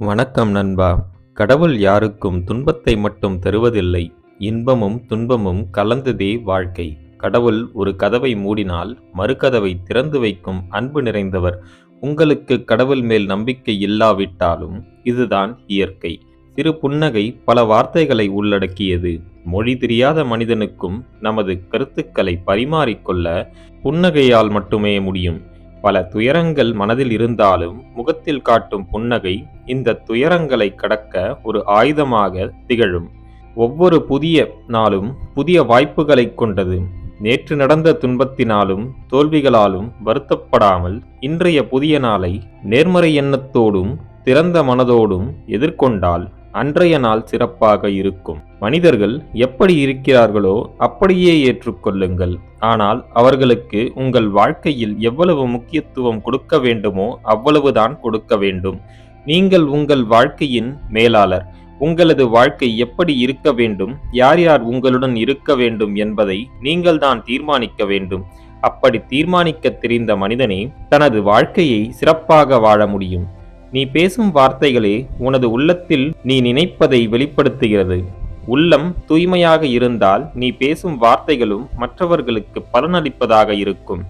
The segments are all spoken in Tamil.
வணக்கம் நண்பா. கடவுள் யாருக்கும் துன்பத்தை மட்டும் தருவதில்லை. இன்பமும் துன்பமும் கலந்ததே வாழ்க்கை. கடவுள் ஒரு கதவை மூடினால் மறுகதவை திறந்து வைக்கும் அன்பு நிறைந்தவர். உங்களுக்கு கடவுள் மேல் நம்பிக்கை இல்லாவிட்டாலும் இதுதான் இயற்கை. சிறு புன்னகை பல வார்த்தைகளை உள்ளடக்கியது. மொழி தெரியாத மனிதனுக்கும் நமது கருத்துக்களை பரிமாறிக்கொள்ள புன்னகையால் மட்டுமே முடியும். பல துயரங்கள் மனதில் இருந்தாலும் முகத்தில் காட்டும் புன்னகை இந்த துயரங்களை கடக்க ஒரு ஆயுதமாக திகழும். ஒவ்வொரு புதிய நாளும் புதிய வாய்ப்புகளை கொண்டது. நேற்று நடந்த துன்பத்தினாலும் தோல்விகளாலும் வருத்தப்படாமல் இன்றைய புதிய நாளை நேர்மறை எண்ணத்தோடும் திறந்த மனதோடும் எதிர்கொண்டால் அன்றைய நாள் சிறப்பாக இருக்கும். மனிதர்கள் எப்படி இருக்கிறார்களோ அப்படியே ஏற்றுக்கொள்ளுங்கள் ஆனால் அவர்களுக்கு உங்கள் வாழ்க்கையில் எவ்வளவு முக்கியத்துவம் கொடுக்க வேண்டுமோ அவ்வளவுதான் கொடுக்க வேண்டும். நீங்கள் உங்கள் வாழ்க்கையின் மேலாளர். உங்களது வாழ்க்கை எப்படி இருக்க வேண்டும்? யார் யார் உங்களுடன் இருக்க வேண்டும் என்பதை நீங்கள்தான் தீர்மானிக்க வேண்டும். அப்படி தீர்மானிக்க தெரிந்த மனிதனே தனது வாழ்க்கையை சிறப்பாக வாழ முடியும். நீ பேசும் வார்த்தைகளே உனது உள்ளத்தில் நீ நினைப்பதை வெளிப்படுத்துகிறது. உள்ளம் தூய்மையாக இருந்தால் நீ பேசும் வார்த்தைகளும் மற்றவர்களுக்கு பலனளிப்பதாக இருக்கும்.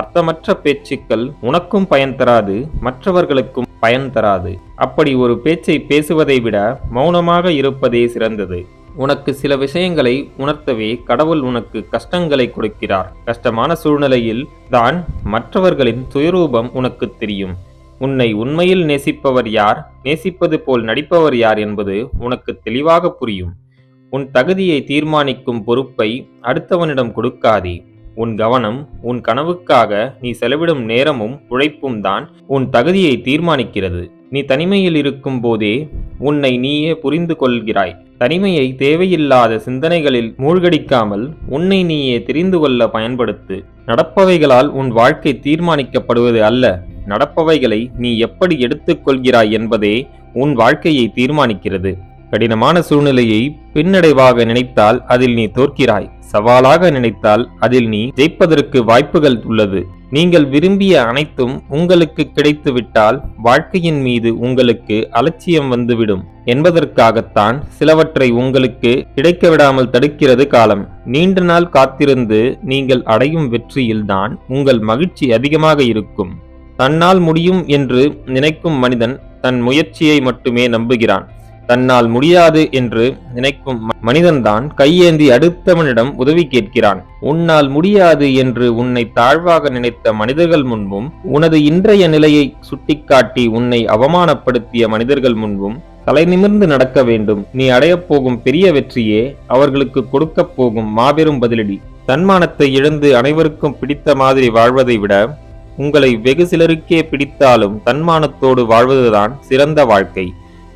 அர்த்தமற்ற பேச்சுக்கள் உனக்கும் பயன் தராது மற்றவர்களுக்கும் பயன் தராது. அப்படி ஒரு பேச்சை பேசுவதை விட மௌனமாக இருப்பதே சிறந்தது. உனக்கு சில விஷயங்களை உணர்த்தவே கடவுள் உனக்கு கஷ்டங்களை கொடுக்கிறார். கஷ்டமான சூழ்நிலையில் தான் மற்றவர்களின் சுயரூபம் உனக்கு தெரியும். உன்னை உண்மையில் நேசிப்பவர் யார்? நேசிப்பது போல் நடிப்பவர் யார் என்பது உனக்கு தெளிவாக புரியும். உன் தகுதியை தீர்மானிக்கும் பொறுப்பை அடுத்தவனிடம் கொடுக்காதே. உன் கவனம் உன் கனவுக்காக நீ செலவிடும் நேரமும் உழைப்பும் தான் உன் தகுதியை தீர்மானிக்கிறது. நீ தனிமையில் இருக்கும் போதே உன்னை நீயே புரிந்து கொள்கிறாய். தனிமையை தேவையில்லாத சிந்தனைகளில் மூழ்கடிக்காமல் உன்னை நீயே தெரிந்து கொள்ள பயன்படுத்து. நடப்பவைகளால் உன் வாழ்க்கை தீர்மானிக்கப்படுவது அல்ல. நடப்பவைகளை நீ எப்படி எடுத்துக்கொள்கிறாய் என்பதே உன் வாழ்க்கையை தீர்மானிக்கிறது. கடினமான சூழ்நிலையை பின்னடைவாக நினைத்தால் அதில் நீ தோற்கிறாய். சவாலாக நினைத்தால் அதில் நீ ஜெயிப்பதற்கு வாய்ப்புகள் உள்ளது. நீங்கள் விரும்பிய அனைத்தும் உங்களுக்கு கிடைத்துவிட்டால் வாழ்க்கையின் மீது உங்களுக்கு அலட்சியம் வந்துவிடும். என்பதற்காகத்தான் சிலவற்றை உங்களுக்கு கிடைக்க விடாமல் தடுக்கிறது காலம். நீண்ட நாள் காத்திருந்து நீங்கள் அடையும் வெற்றியில்தான் உங்கள் மகிழ்ச்சி அதிகமாக இருக்கும். தன்னால் முடியும் என்று நினைக்கும் மனிதன் தன் முயற்சியை மட்டுமே நம்புகிறான். தன்னால் முடியாது என்று நினைக்கும் மனிதன்தான் கையேந்தி அடுத்தவனிடம் உதவி கேட்கிறான். உன்னால் முடியாது என்று உன்னை தாழ்வாக நினைத்த மனிதர்கள் முன்பும் உனது இன்றைய நிலையை சுட்டிக்காட்டி உன்னை அவமானப்படுத்திய மனிதர்கள் முன்பும் தலை நிமிர்ந்து நடக்க வேண்டும். நீ அடையப் போகும் பெரிய வெற்றியே அவர்களுக்கு கொடுக்கப் போகும் மாபெரும் பதிலடி. தன்மானத்தை இழந்து அனைவருக்கும் பிடித்த மாதிரி வாழ்வதை விட உங்களை வெகு சிலருக்கே பிடித்தாலும் தன்மானத்தோடு வாழ்வதுதான் சிறந்த வாழ்க்கை.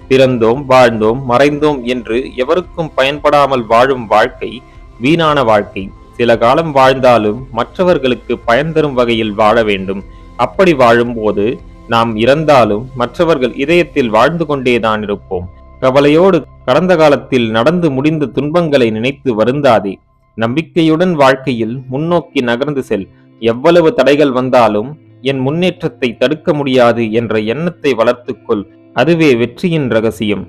பிறந்தோம் வாழ்ந்தோம் மறைந்தோம் என்று எவருக்கும் பயன்படாமல் வாழும் வாழ்க்கை வீணான வாழ்க்கை. சில காலம் வாழ்ந்தாலும் மற்றவர்களுக்கு பயன் தரும் வகையில் வாழ வேண்டும். அப்படி வாழும்போது நாம் இறந்தாலும் மற்றவர்கள் இதயத்தில் வாழ்ந்து கொண்டேதான் இருப்போம். கவலையோடு கடந்த காலத்தில் நடந்து முடிந்த துன்பங்களை நினைத்து வருந்தாதே. நம்பிக்கையுடன் வாழ்க்கையில் முன்னோக்கி நகர்ந்து செல். எவ்வளவு தடைகள் வந்தாலும் என் முன்னேற்றத்தை தடுக்க முடியாது என்ற எண்ணத்தை வளர்த்துக்கொள். அதுவே வெற்றியின் ரகசியம்.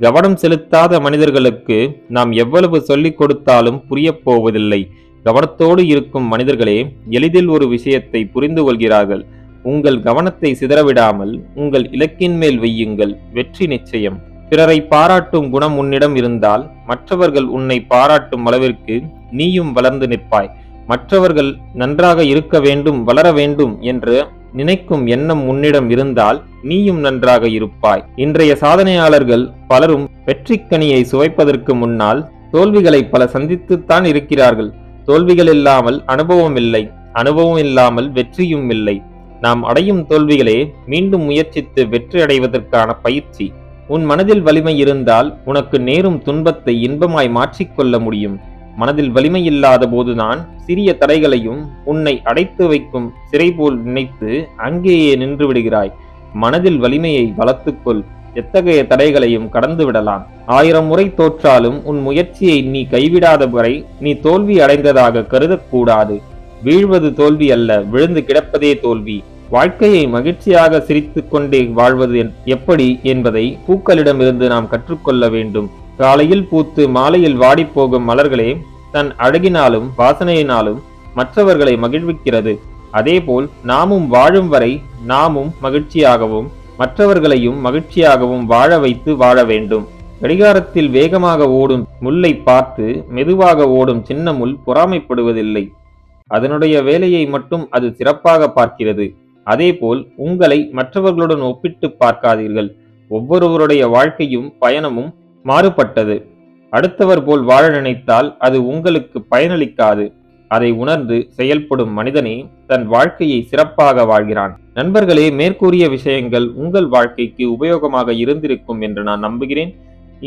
கவனம் செலுத்தாத மனிதர்களுக்கு நாம் எவ்வளவு சொல்லிக் கொடுத்தாலும் புரியப் போவதில்லை. கவனத்தோடு இருக்கும் மனிதர்களே எளிதில் ஒரு விஷயத்தை புரிந்து கொள்கிறார்கள். உங்கள் கவனத்தை சிதறவிடாமல் உங்கள் இலக்கின் மேல் வையுங்கள். வெற்றி நிச்சயம். பிறரை பாராட்டும் குணம் உன்னிடம் இருந்தால் மற்றவர்கள் உன்னை பாராட்டும் அளவிற்கு நீயும் வளர்ந்து நிற்பாய். மற்றவர்கள் நன்றாக இருக்க வேண்டும் வளர வேண்டும் என்று நினைக்கும் எண்ணம் உன்னிடம் இருந்தால் நீயும் நன்றாக இருப்பாய். இன்றைய சாதனையாளர்கள் பலரும் வெற்றிக்கனியை சுவைப்பதற்கு முன்னால் தோல்விகளை பல சந்தித்துத்தான் இருக்கிறார்கள். தோல்விகள் இல்லாமல் அனுபவம் இல்லை. அனுபவம் இல்லாமல் வெற்றியும் இல்லை. நாம் அடையும் தோல்விகளே மீண்டும் முயற்சித்து வெற்றி அடைவதற்கான பயிற்சி. உன் மனதில் வலிமை இருந்தால் உனக்கு நேரும் துன்பத்தை இன்பமாய் மாற்றிக்கொள்ள முடியும். மனதில் வலிமை இல்லாத போதுதான் சிறிய தடைகளையும் உன்னை அடைத்து வைக்கும் சிறை போல் நினைத்து அங்கேயே நின்று விடுகிறாய். மனதில் வலிமையை வளர்த்துக்கொள் எத்தகைய தடைகளையும் கடந்து விடலாம். ஆயிரம் முறை தோற்றாலும் உன் முயற்சியை நீ கைவிடாத வரை நீ தோல்வி அடைந்ததாக கருதக்கூடாது. வீழ்வது தோல்வி அல்ல விழுந்து கிடப்பதே தோல்வி. வாழ்க்கையை மகிழ்ச்சியாக சிரித்து கொண்டே வாழ்வது என்- எப்படி என்பதை பூக்களிடமிருந்து நாம் கற்றுக்கொள்ள வேண்டும். காலையில் பூத்து மாலையில் வாடிப்போகும் மலர்களே தன் அழகினாலும் வாசனையினாலும் மற்றவர்களை மகிழ்விக்கிறது. அதேபோல் நாமும் வாழும் வரை நாமும் மகிழ்ச்சியாகவும் மற்றவர்களையும் மகிழ்ச்சியாகவும் வாழ வைத்து வாழ வேண்டும். கடிகாரத்தில் வேகமாக ஓடும் முல்லை பார்த்து மெதுவாக ஓடும் சின்ன முள் பொறாமைப்படுவதில்லை. அதனுடைய வேலையை மட்டும் அது சிறப்பாக பார்க்கிறது. அதேபோல் உங்களை மற்றவர்களுடன் ஒப்பிட்டு பார்க்காதீர்கள். ஒவ்வொருவருடைய வாழ்க்கையும் பயணமும் மாறுபட்டது. அடுத்தவர் போல் வாழ நினைத்தால் அது உங்களுக்கு பயனளிக்காது. அதை உணர்ந்து செயல்படும் மனிதனே தன் வாழ்க்கையை சிறப்பாக வாழ்கிறான். நண்பர்களே மேற்கூறிய விஷயங்கள் உங்கள் வாழ்க்கைக்கு உபயோகமாக இருந்திருக்கும் என்று நான் நம்புகிறேன்.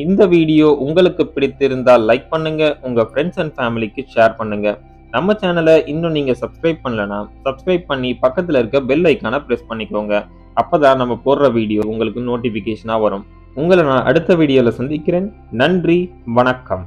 இந்த வீடியோ உங்களுக்கு பிடித்திருந்தால் லைக் பண்ணுங்க உங்க ஃப்ரெண்ட்ஸ் அண்ட் ஃபேமிலிக்கு ஷேர் பண்ணுங்க. நம்ம சேனலை இன்னும் நீங்க சப்ஸ்கிரைப் பண்ணலனா சப்ஸ்கிரைப் பண்ணி பக்கத்துல இருக்க பெல் ஐக்கான பிரஸ் பண்ணிக்கோங்க. அப்பதான் நம்ம போடுற வீடியோ உங்களுக்கு நோட்டிபிகேஷனா வரும். உங்களை நான் அடுத்த வீடியோவில் சந்திக்கிறேன். நன்றி வணக்கம்.